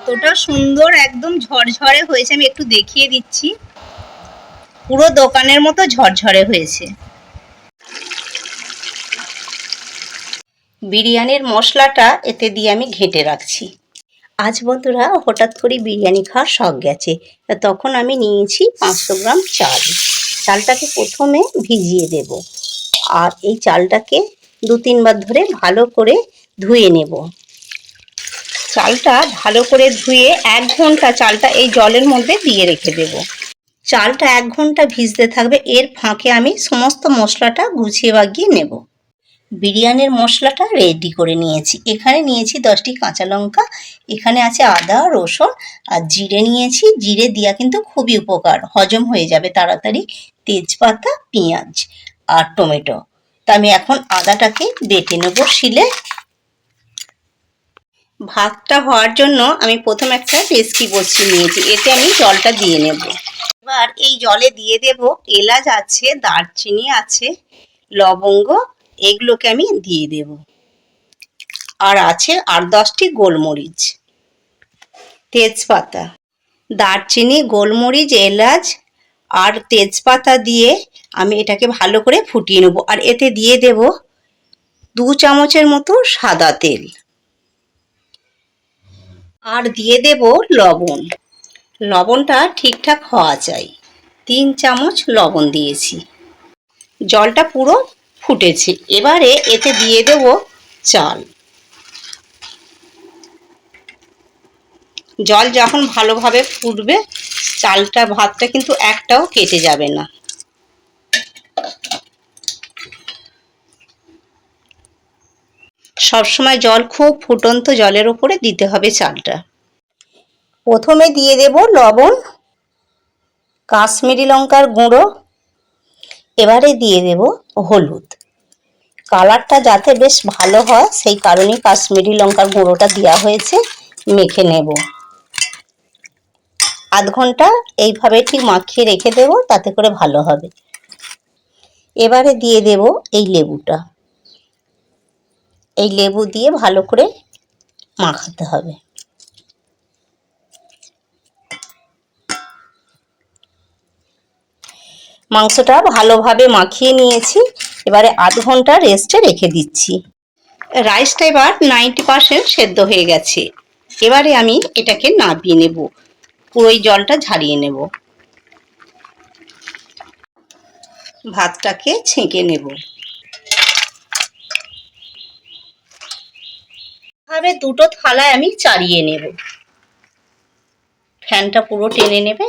কতটা সুন্দর একদম ঝরঝরে হয়েছে, আমি একটু দেখিয়ে দিচ্ছি। পুরো দোকানের মতো ঝরঝরে হয়েছে। বিরিয়ানির মশলাটা এতে দিয়ে আমি ঘেঁটে রাখছি। আজ বন্ধুরা, হঠাৎ করে বিরিয়ানি খাওয়ার শখ গেছে। তখন আমি নিয়েছি পাঁচশো গ্রাম চাল। চালটাকে প্রথমে ভিজিয়ে দেব। আর এই চালটাকে দু তিনবার ধরে ভালো করে ধুয়ে নেব। চালটা ভালো করে ধুয়ে এক ঘণ্টা চালটা এই জলের মধ্যে দিয়ে রেখে দেব। চালটা এক ঘণ্টা ভিজতে থাকবে, এর ফাঁকে আমি সমস্ত মশলাটা গুছিয়ে বাগিয়ে নেব। বিরিয়ানির মশলাটা রেডি করে নিয়েছি। এখানে নিয়েছি দশটি কাঁচা লঙ্কা, এখানে আছে আদা, রসুন আর জিরে নিয়েছি। জিরে দেওয়া কিন্তু খুবই উপকার, হজম হয়ে যাবে তাড়াতাড়ি। তেজপাতা, পেঁয়াজ আর টমেটো। তা আমি এখন আদাটাকে বেটে নেব শিলে। ভাতটা হওয়ার জন্য আমি প্রথম একটা রেসকি বসিয়ে নিয়েছি। এতে আমি জলটা দিয়ে নেব। এবার এই জলে দিয়ে দেব এলাচ আছে, দারচিনি আছে, লবঙ্গ, এগুলোকে আমি দিয়ে দেব। আর আছে আট দশটি গোলমরিচ। তেজপাতা। দারচিনি, গোলমরিচ, এলাচ আর তেজপাতা দিয়ে আমি এটাকে ভালো করে ফুটিয়ে নেব। আর এতে দিয়ে দেব দু চামচের মতো সাদা তেল। আর দিয়ে দেব লবণ। লবণটা ঠিকঠাক হওয়া চাই। তিন চামচ লবণ দিয়েছি। জলটা পুরো ফুটেছে। এবারে এতে দিয়ে দেব চাল। জল যখন ভালোভাবে ফুটবে, চালটা, ভাতটা কিন্তু একটাও কেটে যাবে না। সবসময় জল খুব ফুটন্ত জলের উপরে দিতে হবে চালটা। প্রথমে দিয়ে দেব লবণ, কাশ্মীরি লঙ্কার গুঁড়ো, এবারে দিয়ে দেব হলুদ। কালারটা যাতে বেশ ভালো হয়, সেই কারণেই কাশ্মীরি লঙ্কার গুঁড়োটা দেওয়া হয়েছে, মেখে নেব। আধ ঘণ্টা এইভাবে ঠিক মাখিয়ে রেখে দেব, তাতে করে ভালো হবে। এবারে দিয়ে দেব এই লেবুটা। এই লেবু দিয়ে ভালো করে মাখাতে হবে। মাংসটা ভালোভাবে মাখিয়ে নিয়েছি, এবারে আধ ঘণ্টা রেস্টে রেখে দিচ্ছি। রাইসটা এবার নাইনটি পার্সেন্ট সেদ্ধ হয়ে গেছে। এবারে আমি এটাকে নাবিয়ে নেব পুরোই জলটা ঝারিয়ে নেব। ভাতটাকে ছেঁকে নেব। ভাবে দুটো থালায় আমি চারিয়ে নেব। ফ্যানটা পুরো টেনে নেবে।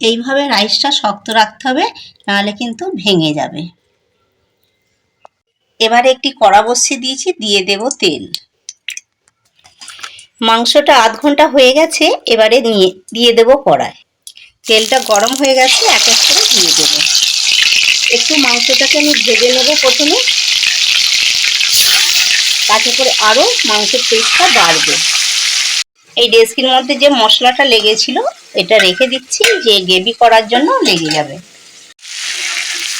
এইভাবে রাইসটা শক্ত রাখতে হবে, নাহলে কিন্তু ভেঙে যাবে। এবারে একটি কড়া বসিয়ে দিয়েছি, দিয়ে দেব তেল। মাংসটা আধ ঘণ্টা হয়ে গেছে, এবারে নিয়ে, দিয়ে দেব কড়ায়। তেলটা গরম হয়ে গেছে, এক এক করে দিয়ে দেব। একটু মাংসটাকে আমি ভেজে নেব প্রথমে। তাতে করে আরও মাংসের টেস্টটা বাড়বে। এই ডেস্কির মধ্যে যে মশলাটা লেগেছিল, এটা রেখে দিচ্ছি, যে গ্রেভি করার জন্য লেগে যাবে।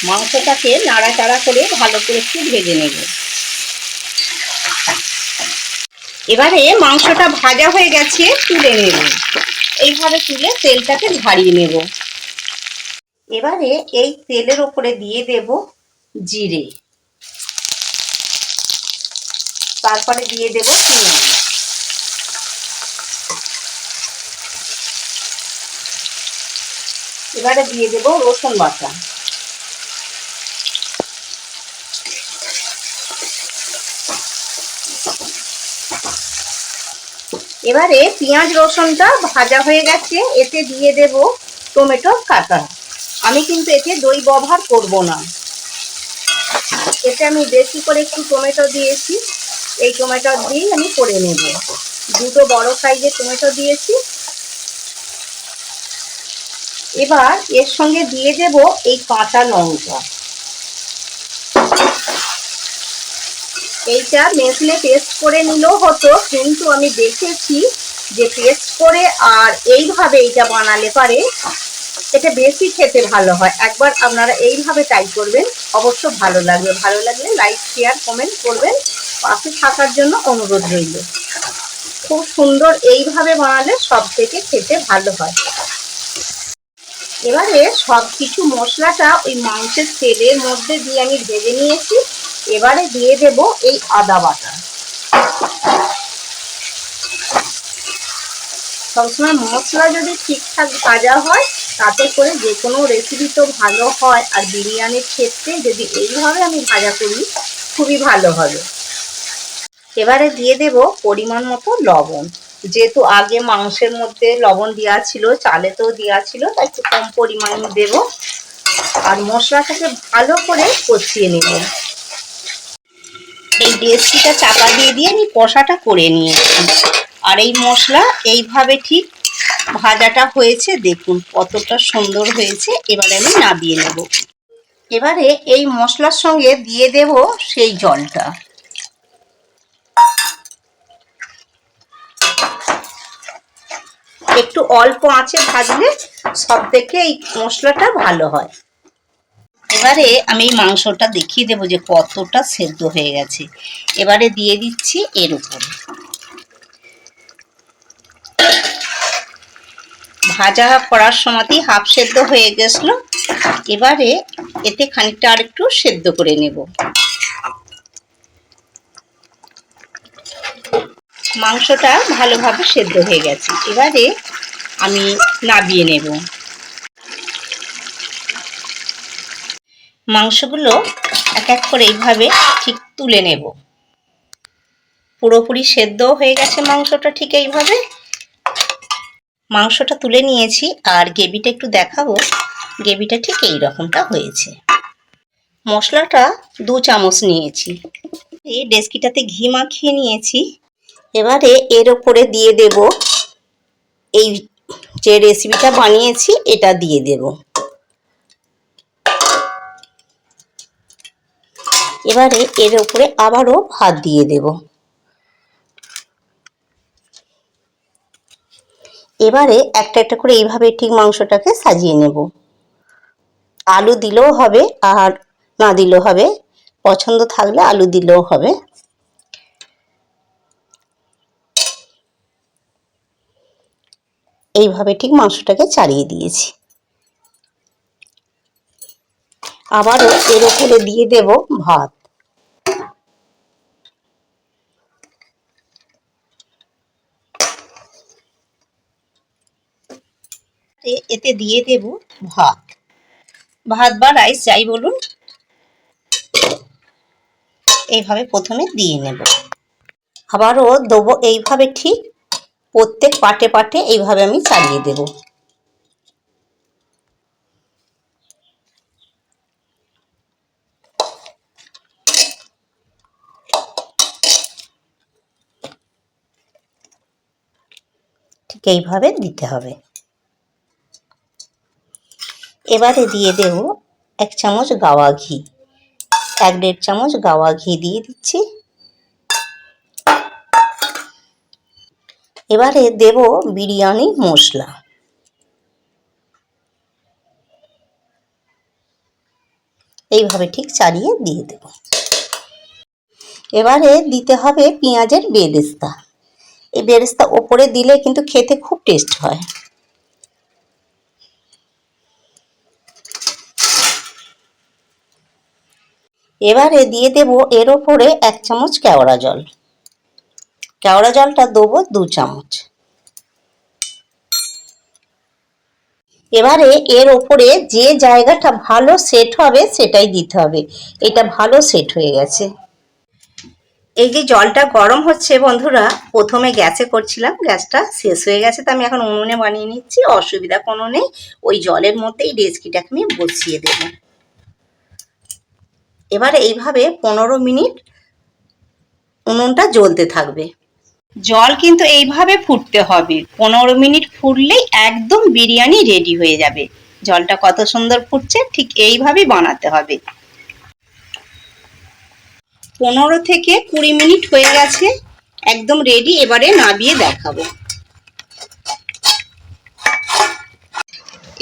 মাংসটাকে নাড়াচাড়া করে ভালো করে একটু ভেজে নেব। এবারে মাংসটা ভাজা হয়ে গেছে, তুলে নেব। এইভাবে তুলে তেলটাকে ঝাড়িয়ে নেব। এবারে এই তেলের ওপরে দিয়ে দেব জিরে। তারপরে দিয়ে দেব পেঁয়াজ এবারে দিয়ে দেব রসুন বাটা। এবারে পেঁয়াজ রসুনটা ভাজা হয়ে গেছে, এতে দিয়ে দেব টমেটো কাটা আমি কিন্তু এতে দই ব্যবহার করব না। এতে আমি বেশি করে একটু টমেটো দিয়েছি। এই টমেটো দিয়েই আমি করে নেব। দুটো বড় সাইজের টমেটো দিয়েছি। এবার এর সঙ্গে দিয়ে দেব এই কাঁচা লঙ্কা। এইটা মেশলে পেস্ট করে নিলেও হতো, কিন্তু আমি দেখেছি যে পেস্ট করে আর এইভাবে এইটা বানালে পারে, এটা বেশি খেতে ভালো হয়। একবার আপনারা এইভাবে ট্রাই করবেন, অবশ্য ভালো লাগবে। ভালো লাগলে লাইক শেয়ার কমেন্ট করবেন। পাশে থাকার জন্য অনুরোধ রইল। খুব সুন্দর এইভাবে বানালে সব থেকে খেতে ভালো হয়। এবারে সব কিছু মশলাটা ওই মাংসের তেলের মধ্যে দিয়ে আমি ভেজে নিয়েছি। এবারে দিয়ে দেব এই আদা বাটা। সবসময় মশলা যদি ঠিকঠাক ভাজা হয়, তাতে করে যে কোনো রেসিপি তো ভালো হয়। আর বিরিয়ানির ক্ষেত্রে যদি এইভাবে আমি ভাজা করি, খুবই ভালো হবে। এবারে দিয়ে দেব পরিমাণ মতো লবণ। যেহেতু আগে মাংসের মধ্যে লবণ দেওয়া ছিল, চালেতেও দেওয়া ছিল, তাই একটু কম পরিমাণে দেব। আর মশলাটাকে ভালো করে কষিয়ে নেব। এই ডেসকিটা চাপা দিয়ে দিয়ে আমি কষাটা করে নিয়েছি। আর এই মশলা এইভাবে ঠিক ভাজাটা হয়েছে, দেখুন কতটা সুন্দর হয়েছে। এবারে আমি নাবিয়ে নেব। এবারে এই মশলার সঙ্গে দিয়ে দেব সেই জলটা। একটু অল্প আঁচে ভাজলে সব থেকে এই মশলাটা ভালো হয়। এবারে আমি মাংসটা দেখিয়ে দেবো যে কতটা সেদ্ধ হয়ে গেছে। এবারে দিয়ে দিচ্ছি এর উপরে। ভাজা করার সময়তেই হাফ সেদ্ধ হয়ে গেছিল। এবারে এতে খানিকটা আর একটু সেদ্ধ করে নেব। মাংসটা ভালোভাবে সেদ্ধ হয়ে গেছে। এবারে আমি নাবিয়ে নেব। মাংসগুলো এক এক করে এইভাবে ঠিক তুলে নেব। পুরোপুরি সেদ্ধ হয়ে গেছে মাংসটা ঠিক এইভাবে। মাংসটা তুলে নিয়েছি আর গ্রেভিটা একটু দেখাবো। গ্রেভিটা ঠিক এই রকমটা হয়েছে। মশলাটা দু চামচ নিয়েছি। এই ডেস্কিটাতে ঘি মাখিয়ে নিয়েছি। এবারে এর ওপরে দিয়ে দেব এই যে রেসিপিটা বানিয়েছি, এটা দিয়ে দেব। এবারে এর ওপরে আবারও ভাত দিয়ে দেব। এবারে একটা একটা করে এইভাবে ঠিক মাংসটাকে সাজিয়ে নেব। আলু দিলেও হবে আর না দিলেও হবে, পছন্দ থাকলে আলু দিলেও হবে। এইভাবে ঠিক মাংসটাকে চালিয়ে দিয়েছি। আবারও এর উপরে দিয়ে দেব ভাত। এতে দিয়ে দেব ভাত। ভাত বা রাইস যাই বলুন। এইভাবে প্রথমে দিয়ে নেব। আবারও দেবো এইভাবে ঠিক প্রত্যেক পাটে পাটে এইভাবে আমি চালিয়ে দেব। ঠিক এইভাবে দিতে হবে। এবারে দিয়ে দেব এক চামচ গাওয়া ঘি। এক দেড় চামচ গাওয়া ঘি দিয়ে দিচ্ছি। এবারে দেব বিরিয়ানি মশলা। এইভাবে ঠিক চালিয়ে দিয়ে দেব। এবারে দিতে হবে পেঁয়াজের বেরেস্তা। এই বেরেস্তা ওপরে দিলে কিন্তু খেতে খুব টেস্ট হয়। এবারে দিয়ে দেব এর ওপরে এক চামচ কেওড়া জল। কেওড়া জলটা দেবো দু চামচ। এবারে এর ওপরে যে জায়গাটা ভালো সেট হবে সেটাই দিতে হবে। এটা ভালো সেট হয়ে গেছে। এই যে জলটা গরম হচ্ছে বন্ধুরা, প্রথমে গ্যাসে করছিলাম, গ্যাসটা শেষ হয়ে গেছে তো আমি এখন উনুনে বানিয়ে নিচ্ছি, অসুবিধা কোনো নেই। ওই জলের মধ্যেই ডেচকিটাকে আমি বসিয়ে দেব। এবার এইভাবে পনেরো মিনিট উনুনটা জ্বলতে থাকবে। জল কিন্তু এইভাবে ফুটতে হবে। পনেরো মিনিট ফুটলেই একদম বিরিয়ানি রেডি হয়ে যাবে। জলটা কত সুন্দর ফুটছে, ঠিক এইভাবেই বানাতে হবে। পনেরো থেকে কুড়ি মিনিট হয়ে গেছে, একদম রেডি এবারে নাবিয়ে দেখাবো।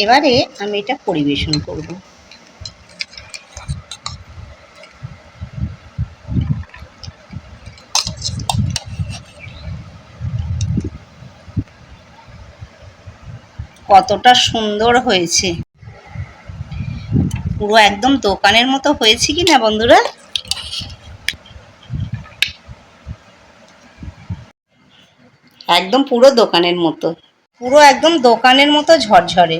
এবারে আমি এটা পরিবেশন করব। কতটা সুন্দর হয়েছে। পুরো একদম দোকানের মতো হয়েছে কি না বন্ধুরা? একদম পুরো দোকানের মতো। পুরো একদম দোকানের মতো ঝরঝরে।